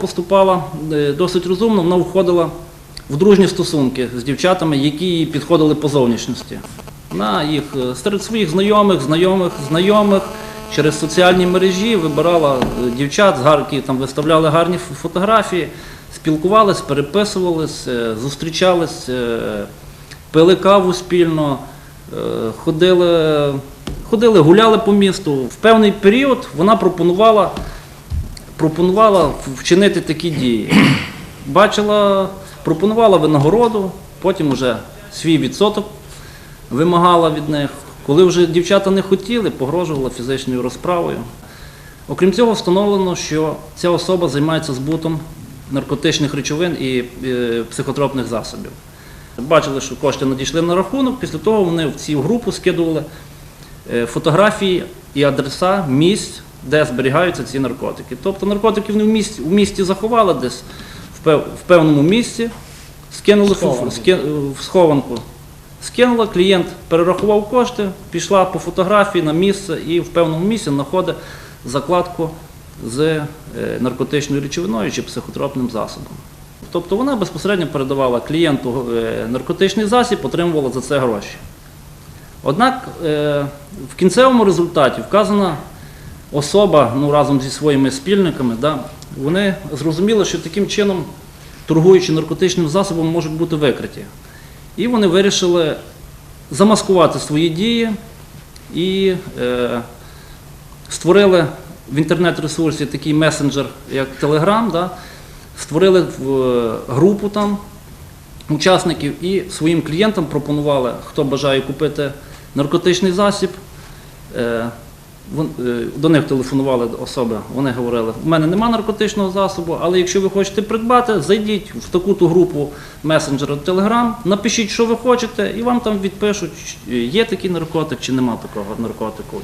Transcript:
Поступала е, досить розумно, вона входила в дружні стосунки з дівчатами, які їй підходили по зовнішності. Вона їх е, серед своїх знайомих, знайомих, знайомих через соціальні мережі вибирала е, дівчат, які там виставляли гарні фотографії, спілкувались, переписувались, зустрічались, пили каву спільно, ходили, ходили, гуляли по місту. В певний період вона пропонувала пропонувала вчинити такі дії. Бачила, пропонувала винагороду, потім вже свій відсоток вимагала від них. Коли вже дівчата не хотіли, погрожувала фізичною розправою. Окрім цього, встановлено, що ця особа займається збутом наркотичних речовин і е, психотропних засобів. Бачили, що кошти надійшли на рахунок, після того вони в цю групу скидували е, фотографії і адреса місць, де зберігаються ці наркотики. Тобто наркотики вони в місті, в місті заховали десь в, пев- в певному місці, скинули фу- Схованку. ски- в схованку. Скинула, клієнт перерахував кошти, пішла по фотографії на місце і в певному місці знаходить закладку з е, наркотичною речовиною чи психотропним засобом. Тобто вона безпосередньо передавала клієнту е, наркотичний засіб, отримувала за це гроші. Однак е, в кінцевому результаті вказана особа ну, разом зі своїми спільниками, да, вони зрозуміли, що таким чином, торгуючи наркотичним засобом, можуть бути викриті. І вони вирішили замаскувати свої дії і е, створили в інтернет-ресурсі такий месенджер, як Telegram, да, створили е, групу там учасників і своїм клієнтам пропонували, хто бажає купити наркотичний засіб. Е, До них телефонували особи, вони говорили, у мене нема наркотичного засобу, але якщо ви хочете придбати, зайдіть в таку-то групу месенджера Telegram, напишіть, що ви хочете, і вам там відпишуть, є такий наркотик чи нема такого наркотику.